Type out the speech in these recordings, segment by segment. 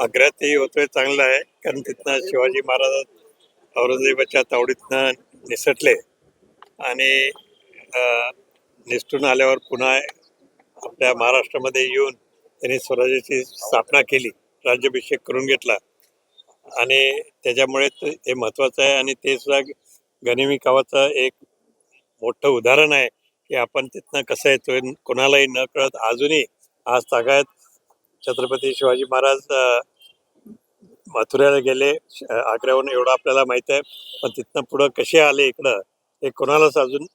आग्र्यातही होतोय चांगलं आहे. कारण तिथनं शिवाजी महाराज औरंगजेबाच्या तावडीतनं निसटले. आणि निसटून आल्यावर पुन्हा आपल्या महाराष्ट्रामध्ये येऊन त्यांनी स्वराज्याची स्थापना केली राज्याभिषेक करून घेतला. आणि त्याच्यामुळे हे महत्त्वाचं आहे आणि ते सुद्धा गनिमी कावाचं एक मोठं उदाहरण आहे की आपण तिथनं कसं येतोय कोणालाही न कळत अजूनही आज तागायत छत्रपती शिवाजी महाराज मथुऱ्याला गेले आग्र्याहून एवढं आपल्याला माहीत आहे पण तिथनं पुढं कसे आले इकडं हे कोणालाच अजून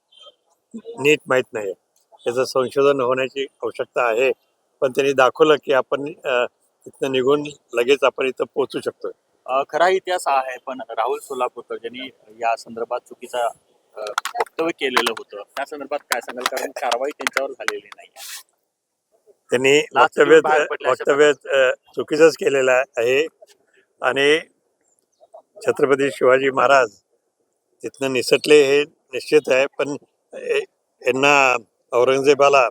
नीट माहीत नाही त्याचं संशोधन होण्याची आवश्यकता आहे. पण त्यांनी दाखवलं की आपण तिथनं निघून लगेच आपण इथं पोहोचू शकतो खरा इतिहास हा आहे पण राहुल सोलापूरकर ज्यांनी या संदर्भात चुकीचा वक्तव्य केलेलं होतं त्या संदर्भात काय सांगाल? कारण कारवाई त्यांच्यावर झालेली नाही त्यांनी वक्तव्य वक्तव्य चुकीचंच केलेलं आहे. आणि छत्रपती शिवाजी महाराज तिथनं निसटले हे निश्चित आहे पण यांना औरंगजेबाला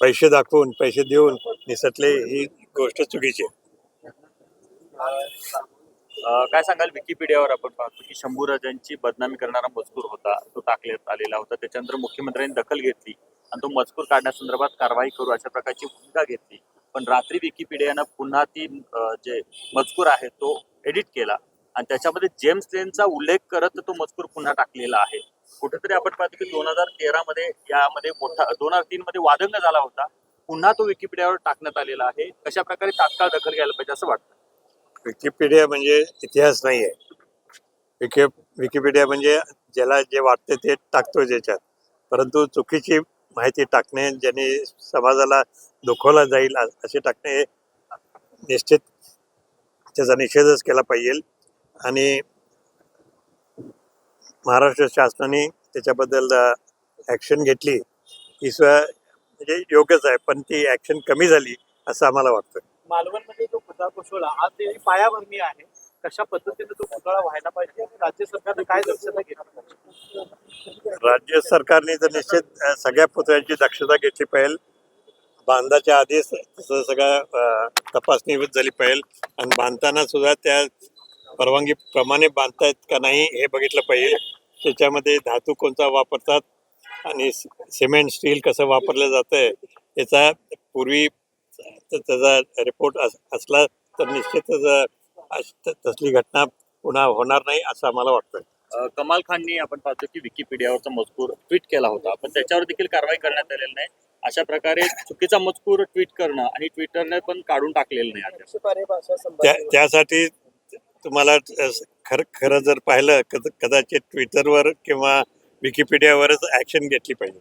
पैसे दाखवून पैसे देऊन निसटले ही गोष्ट चुकीची. आहे काय सांगाल विकिपीडियावर आपण पाहतो की शंभूराजांची बदनामी करणारा मजकूर होता तो टाकण्यात आलेला होता. त्याच्यानंतर मुख्यमंत्र्यांनी दखल घेतली. आणि तो मजकूर काढण्यासंदर्भात कारवाई करू अशा प्रकारची भूमिका घेतली. पण रात्री विकिपीडियानं पुन्हा ती जे मजकूर आहे तो एडिट केला. आणि त्याच्यामध्ये जेम्स लेनचा उल्लेख करत तो मजकूर पुन्हा टाकलेला आहे. कुठेतरी आपण पाहतो की दोन हजार तेरा मध्ये यामध्ये मोठा दोन हजार तीन मध्ये वादंग झाला होता. पुन्हा तो विकिपीडियावर टाकण्यात आलेला आहे. कशा प्रकारे तात्काळ दखल घ्यायला पाहिजे असं वाटतं? विकिपीडिया म्हणजे इतिहास नाही आहे विकि विकिपीडिया म्हणजे ज्याला जे वाटते ते टाकतो ज्याच्यात. परंतु चुकीची माहिती टाकणे ज्याने समाजाला दुखवला जाईल असे टाकणे हे निश्चित त्याचा निषेधच केला पाहिजे. आणि महाराष्ट्र शासनाने त्याच्याबद्दल ॲक्शन घेतली. ही स्व म्हणजे योग्यच आहे पण ती ॲक्शन कमी झाली असं आम्हाला वाटतं. मालवणमध्ये जो पुतळा कोसळला आज त्याची पायाभरणी आहे. कशा पद्धतीने तो पुतळा व्हायला पाहिजे? राज्य सरकारने काय दक्षता घेतली? राज्य सरकारने तर निश्चित सगळ्या पुतळ्यांची दक्षता घेतली पाहिजे बांधाच्या आधीच सगळ्या सगळं तपासणी झाली पाहिजे आणि बांधताना सुद्धा त्या परवानगीप्रमाणे बांधतायत का नाही हे बघितलं पाहिजे. त्याच्यामध्ये धातू कोणता वापरतात आणि सिमेंट स्टील कसं वापरलं जातंय याचा पूर्वी त्याचा रिपोर्ट अस असला तर निश्चितच तसली घटना पुन्हा होणार नाही असं आम्हाला वाटतं कमाल खाननी आपण पाहतो की विकिपीडियावरचा मजकूर ट्विट केला होता. पण त्याच्यावर देखील कारवाई करण्यात आलेली नाही. अशा प्रकारे चुकीचा मजकूर ट्विट करणं आणि ट्विटरने पण काढून टाकलेलं नाही त्यासाठी तुम्हाला खरं खरं जर पाहिलं कद- कदाचित ट्विटरवर किंवा विकिपीडियावरच ॲक्शन घेतली पाहिजे.